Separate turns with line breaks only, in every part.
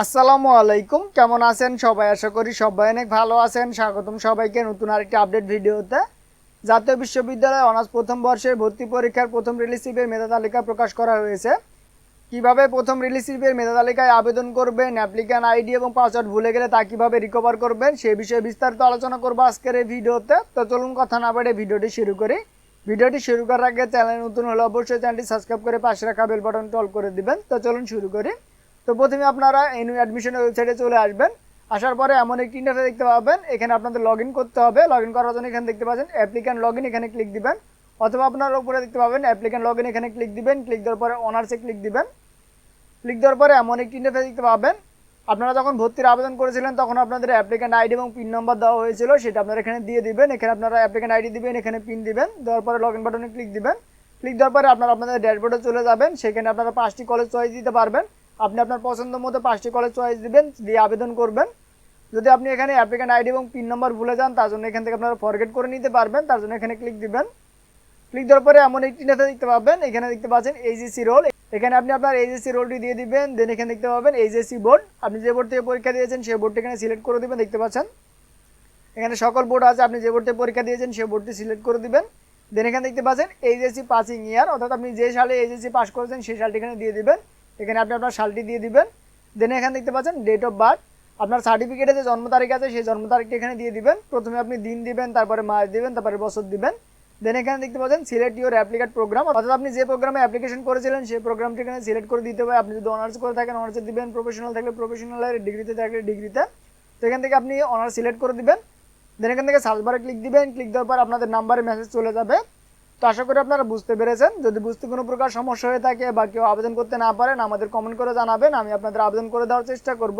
আসসালামু আলাইকুম। কেমন আছেন সবাই? আশা করি সবাই অনেক ভালো আছেন। স্বাগতম সবাইকে নতুন আরেকটি আপডেট ভিডিওতে। জাতীয় বিশ্ববিদ্যালয়ে অনার্স প্রথম বর্ষের ভর্তি পরীক্ষার প্রথম রিলিসিভের মেধা তালিকা প্রকাশ করা হয়েছে। কীভাবে প্রথম রিলিসিভের মেধা তালিকায় আবেদন করবেন অ্যাপ্লিক্যান্ট আইডি এবং পাসওয়ার্ড ভুলে গেলে তা কীভাবে রিকভার করবেন, সে বিষয়ে বিস্তারিত আলোচনা করব আজকের এই ভিডিওতে। তো চলুন কথা না বাড়ে ভিডিওটি শুরু করি। ভিডিওটি শুরু করার আগে চ্যানেল নতুন হলে অবশ্যই চ্যানেলটি সাবস্ক্রাইব করে পাশে রাখা বেল বাটন অল করে দিবেন। তো চলুন শুরু করি। তো প্রথমে আপনারা এনু অ্যাডমিশনের ওয়েবসাইটে চলে আসবেন। আসার পরে এমন একটি ইন্টারফেস দেখতে পাবেন। এখানে আপনাদের লগ করতে হবে। লগ করার জন্য এখানে দেখতে পাচ্ছেন অ্যাপ্লিক্যান্ট লগ এখানে ক্লিক দিবেন। অথবা আপনারা উপরে দেখতে পাবেন অ্যাপ্লিক্যান্ট লগ এখানে ক্লিক দিবেন। ক্লিক দেওয়ার পরে অনার্সে ক্লিক দিবেন। ক্লিক দেওয়ার পরে এমন একটি ইন্টারফেস দেখতে পাবেন। আপনারা যখন ভর্তির আবেদন করেছিলেন, তখন আপনাদের অ্যাপ্লিক্যান্ট আইডি এবং পিন নম্বর দেওয়া হয়েছিল। সেটা আপনারা এখানে দিয়ে দিবেন। এখানে আপনারা অ্যাপ্লিক্যান্ট আইডি দিবেন, এখানে পিন দিবেন। দেওয়ার পরে লগ বাটনে ক্লিক দিবেন। ক্লিক দেওয়ার পরে আপনারা আপনাদের ড্যাশবোর্ডে চলে যাবেন। সেখানে আপনারা পাঁচটি কলেজ চয়েস দিতে পারবেন। আপনি আপনার পছন্দ মতো পাঁচটি কলেজ চয়েস দিবেন, দিয়ে আবেদন করবেন। যদি আপনি এখানে অ্যাপ্লিক্যান্ট আইডি এবং পিন নম্বর ভুলে যান, তার জন্য এখান থেকে আপনারা ফরগেট করে নিতে পারবেন, তার জন্য এখানে ক্লিক দিবেন। ক্লিক দেওয়ার পরে এমন একটি নেতা দেখতে পাবেন, এখানে দেখতে পাচ্ছেন এইচএসসি রোল এখানে আপনি আপনার এইচএসসি রোলটি দিয়ে দিবেন দেন এখানে দেখতে পাবেন এইচএসসি বোর্ড আপনি যে বোর্ড থেকে পরীক্ষা দিয়েছেন সেই বোর্ডটি এখানে সিলেক্ট করে দিবেন, দেখতে পাচ্ছেন। এখানে সকল বোর্ড আছে, আপনি যে বোর্ড থেকে পরীক্ষা দিয়েছেন সেই বোর্ডটি সিলেক্ট করে দিবেন। দেন এখানে দেখতে পাচ্ছেন এইচএসসি পাসিং ইয়ার অর্থাৎ আপনি যে সালে এইচএসসি পাস করেছেন সেই সালটি এখানে দিয়ে দিবেন। এখানে আপনি আপনার সালটি দিয়ে দিবেন। দেন এখানে দেখতে পাচ্ছেন ডেট অফ বার্থ আপনার সার্টিফিকেটে যে জন্ম তারিখ আছে, সেই জন্ম তারিখটি এখানে দিয়ে দিবেন। প্রথমে আপনি দিন দিবেন, তারপরে মাস দিবেন, তারপরে বছর দিবেন। দেন এখানে দেখতে পাচ্ছেন সিলেক্ট ইউর অ্যাপ্লিকেট প্রোগ্রাম অর্থাৎ আপনি যে প্রোগ্রামে অ্যাপ্লিকেশন করেছিলেন, সেই প্রোগ্রামটি এখানে সিলেক্ট করে দিতে হবে। আপনি যদি অনার্স করে থাকেন অনার্সে দিবেন প্রফেশনাল থাকলে প্রফেশনালের ডিগ্রিতে থাকলে ডিগ্রিতে তো এখান থেকে আপনি অনার্স সিলেক্ট করে দিবেন। দেন এখান থেকে সার্চ বারে ক্লিক দিবেন। ক্লিক দেওয়ার পর আপনাদের নাম্বারে মেসেজ চলে যাবে। তো আশা করি আপনারা বুঝতে পেরেছেন। যদি বুঝতে কোনো প্রকার সমস্যা হয়ে থাকে বা কেউ আবেদন করতে না পারেন, আমাদের কমেন্ট করে জানাবেন। আমি আপনাদের আবেদন করে দেওয়ার চেষ্টা করব।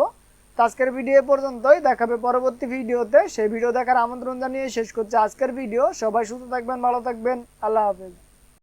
তো আজকের ভিডিও পর্যন্তই। দেখাবে পরবর্তী ভিডিওতে সেই ভিডিও দেখার আমন্ত্রণ জানিয়ে শেষ করছে আজকের ভিডিও সবাই সুস্থ থাকবেন, ভালো থাকবেন। আল্লাহ হাফেজ।